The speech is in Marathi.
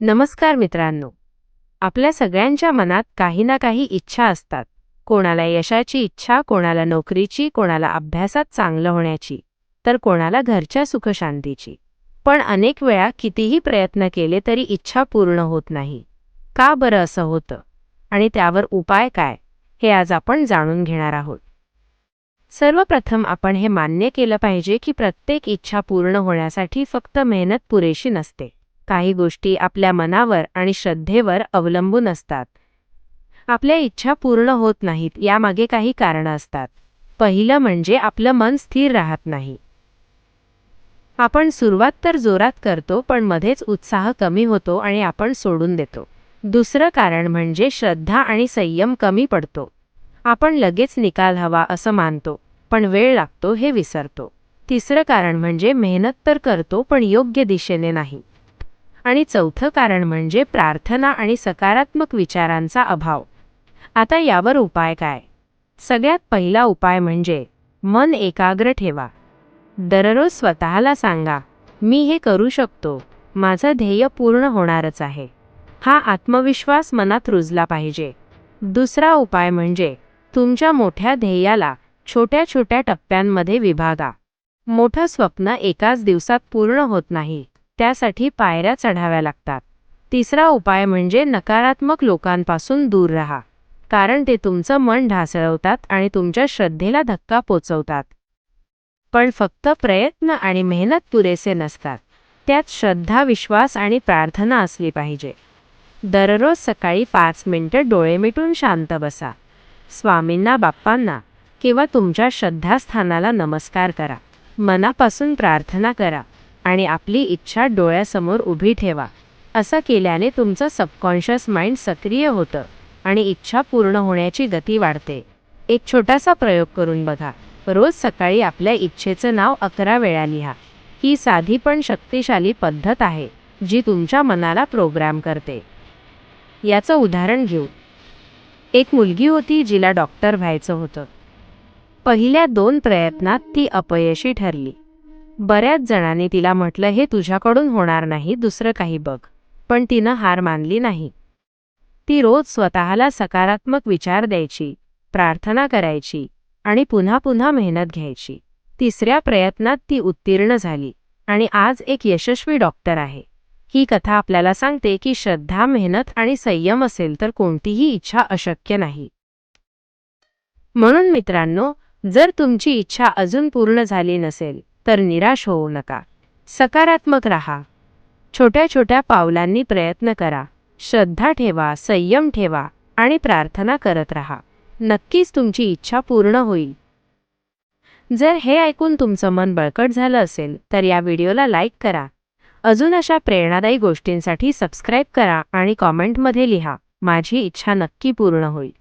नमस्कार मित्रांनो. आपल्या सगळ्यांच्या मनात काही ना काही इच्छा असतात. कोणाला यशाची इच्छा कोणाला नोकरीची कोणाला अभ्यासात चांगलं होण्याची तर कोणाला घरच्या सुखशांतीची. पण अनेक वेळा कितीही प्रयत्न केले तरी इच्छा पूर्ण होत नाही. का बरं असं होतं? आणि त्यावर उपाय काय? हे आज आपण जाणून घेणार आहोत. सर्वप्रथम आपण हे मान्य केलं पाहिजे की प्रत्येक इच्छा पूर्ण होण्यासाठी फक्त मेहनत पुरेशी नसते. काही गोष्टी आपल्या मनावर आणि श्रद्धेवर अवलंबून असतात. आपल्या इच्छा पूर्ण होत नाहीत यामागे काही कारणं असतात. पहिलं म्हणजे आपलं मन स्थिर राहत नाही. आपण सुरुवात तर जोरात करतो पण मध्येच उत्साह कमी होतो आणि आपण सोडून देतो. दुसरं कारण म्हणजे श्रद्धा आणि संयम कमी पडतो. आपण लगेच निकाल हवा असं मानतो पण वेळ लागतो हे विसरतो. तिसरं कारण म्हणजे मेहनत तर करतो पण योग्य दिशेने नाही. आणि चौथं कारण म्हणजे प्रार्थना आणि सकारात्मक विचारांचा अभाव. आता यावर उपाय काय? सगळ्यात पहिला उपाय म्हणजे मन एकाग्र ठेवा. दररोज स्वतःला सांगा मी हे करू शकतो. माझं ध्येय पूर्ण होणारच आहे. हा आत्मविश्वास मनात रुजला पाहिजे. दुसरा उपाय म्हणजे तुमच्या मोठ्या ध्येयाला छोट्या छोट्या टप्प्यांमध्ये विभागा. मोठं स्वप्न एकाच दिवसात पूर्ण होत नाही. त्यासाठी पायऱ्या चढाव्या लागतात. तिसरा उपाय म्हणजे नकारात्मक लोकांपासून दूर राहा. कारण ते तुमचं मन ढासळवतात आणि तुमच्या श्रद्धेला धक्का पोचवतात. पण फक्त प्रयत्न आणि मेहनत पुरेसे नसतात. त्यात श्रद्धा विश्वास आणि प्रार्थना असली पाहिजे. दररोज सकाळी पाच मिनिटं डोळे मिटून शांत बसा. स्वामींना बाप्पांना किंवा तुमच्या श्रद्धास्थानाला नमस्कार करा. मनापासून प्रार्थना करा. आणि आपली इच्छा डोळ्यासमोर उभी ठेवा. असं केल्याने तुमचं सबकॉन्शियस माइंड सक्रिय होतं आणि इच्छा पूर्ण होण्याची गती वाढते. एक छोटासा प्रयोग करून बघा. रोज सकाळी आपल्या इच्छेचं नाव अकरा वेळा लिहा. ही साधी पण शक्तिशाली पद्धत आहे जी तुमच्या मनाला प्रोग्राम करते. याचं उदाहरण घेऊ. एक मुलगी होती जिला डॉक्टर व्हायचं होतं. पहिल्या दोन प्रयत्नात ती अपयशी ठरली. बऱ्याच जणांनी तिला म्हटलं हे तुझ्याकडून होणार नाही दुसरं काही बघ. पण तिनं हार मानली नाही. ती रोज स्वतःला सकारात्मक विचार द्यायची प्रार्थना करायची आणि पुन्हा पुन्हा मेहनत घ्यायची. तिसऱ्या प्रयत्नात ती उत्तीर्ण झाली आणि आज एक यशस्वी डॉक्टर आहे. ही कथा आपल्याला सांगते की श्रद्धा मेहनत आणि संयम असेल तर कोणतीही इच्छा अशक्य नाही. म्हणून मित्रांनो जर तुमची इच्छा अजून पूर्ण झाली नसेल तर निराश होऊ नका. सकारात्मक राहा. छोट्या छोट्या पावलांनी प्रयत्न करा. श्रद्धा ठेवा संयम ठेवा आणि प्रार्थना करत राहा. नक्कीच तुमची इच्छा पूर्ण होईल. जर हे ऐकून तुमचं मन बळकट झालं असेल तर या व्हिडिओला लाईक करा. अजून अशा प्रेरणादायी गोष्टींसाठी सबस्क्राईब करा आणि कॉमेंटमध्ये लिहा माझी इच्छा नक्की पूर्ण होईल.